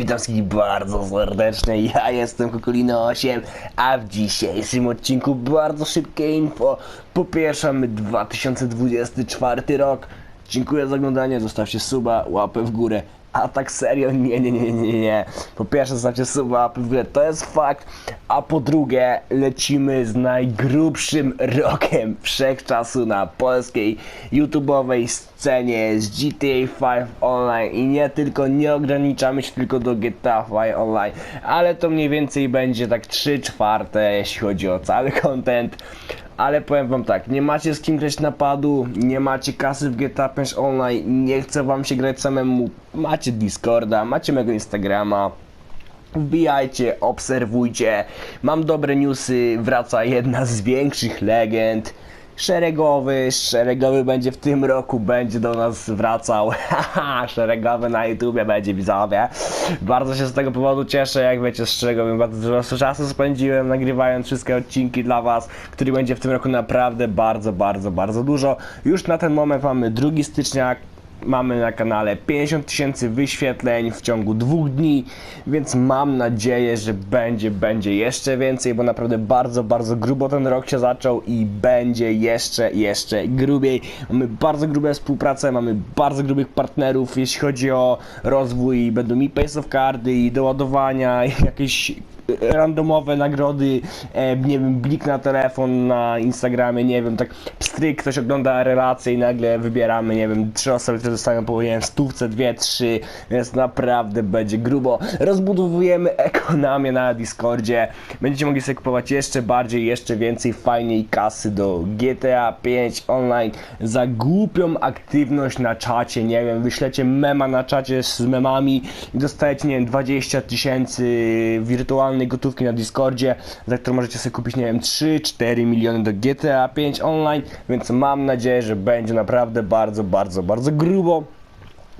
Witam wszystkich bardzo serdecznie, ja jestem Kukulino 8, a w dzisiejszym odcinku bardzo szybkie info. Po pierwsze mamy 2024 rok. Dziękuję za oglądanie, zostawcie suba, łapę w górę. A tak serio, nie, nie, nie, nie, nie. Po pierwsze zostawcie suba, to jest fakt. A po drugie lecimy z najgrubszym rokiem wszechczasu na polskiej YouTube'owej scenie z GTA 5 Online i nie tylko, nie ograniczamy się tylko do GTA 5 Online, ale to mniej więcej będzie tak 3 czwarte jeśli chodzi o cały content. Ale powiem wam tak, nie macie z kim grać napadu, nie macie kasy w GTA 5 Online, nie chce wam się grać samemu, macie Discorda, macie mojego Instagrama, Wbijajcie, obserwujcie. Mam dobre newsy. Wraca jedna z większych legend. Szeregowy, szeregowy będzie w tym roku, będzie do nas wracał. Haha, szeregowy na YouTubie będzie widzowie. Bardzo się z tego powodu cieszę, jak wiecie, z szeregowym bardzo dużo czasu spędziłem nagrywając wszystkie odcinki dla was, który będzie w tym roku naprawdę bardzo, bardzo, bardzo dużo. Już na ten moment mamy 2 stycznia, Mamy na kanale 50 tysięcy wyświetleń w ciągu dwóch dni, więc mam nadzieję, że będzie, będzie jeszcze więcej, bo naprawdę bardzo, bardzo grubo ten rok się zaczął i będzie jeszcze, jeszcze grubiej. Mamy bardzo grube współpracę, mamy bardzo grubych partnerów, jeśli chodzi o rozwój. Będą mi pace of cardy i doładowania, i jakieś randomowe nagrody, e, nie wiem, blik na telefon, na Instagramie, nie wiem, tak pstryk, ktoś ogląda relacje i nagle wybieramy, nie wiem, trzy osoby, które dostają po, nie stówce, dwie, trzy, więc naprawdę będzie grubo. Rozbudowujemy ekonomię na Discordzie, będziecie mogli sobie kupować jeszcze bardziej, jeszcze więcej fajnej kasy do GTA 5 Online za głupią aktywność na czacie, nie wiem, wyślecie mema na czacie z memami i dostajecie, nie wiem, 20 tysięcy gotówki na Discordzie, za którą możecie sobie kupić, nie wiem, 3-4 miliony do GTA 5 Online, więc mam nadzieję, że będzie naprawdę bardzo, bardzo, bardzo grubo.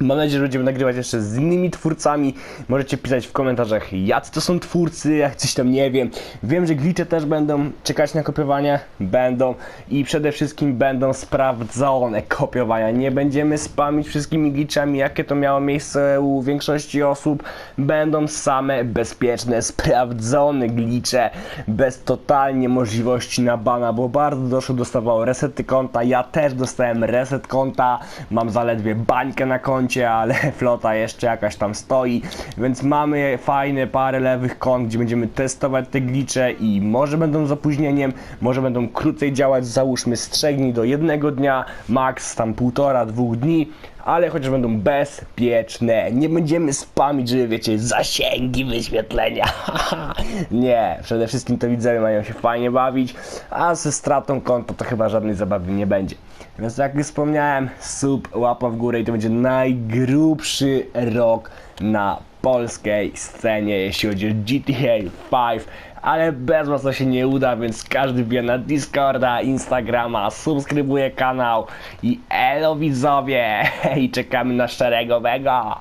Mam nadzieję, że będziemy nagrywać jeszcze z innymi twórcami. Możecie pisać w komentarzach, jacy to są twórcy, jak coś tam nie wiem. Wiem, że glitche też będą czekać na kopiowanie. Będą. I przede wszystkim będą sprawdzone kopiowania. Nie będziemy spamić wszystkimi glitchami, jakie to miało miejsce u większości osób. Będą same bezpieczne, sprawdzone glitche, bez totalnie możliwości na bana, bo bardzo dużo dostawało resety konta. Ja też dostałem reset konta. Mam zaledwie bańkę na koncie, ale flota jeszcze jakaś tam stoi, więc mamy fajne parę lewych kont, gdzie będziemy testować te glicze i może będą z opóźnieniem, może będą krócej działać, załóżmy z 3 dni do jednego dnia, max tam półtora, dwóch dni, ale chociaż będą bezpieczne. Nie będziemy spamić, żeby wiecie, zasięgi wyświetlenia. nie, przede wszystkim to widzowie mają się fajnie bawić, a ze stratą konta to chyba żadnej zabawy nie będzie. Więc jak już wspomniałem, sub, łapa w górę i to będzie najgrubszy rok na polskiej scenie, jeśli chodzi o GTA 5 ale bez was to się nie uda, więc każdy wbija na Discorda, Instagrama, subskrybuje kanał i elo widzowie i czekamy na szeregowego.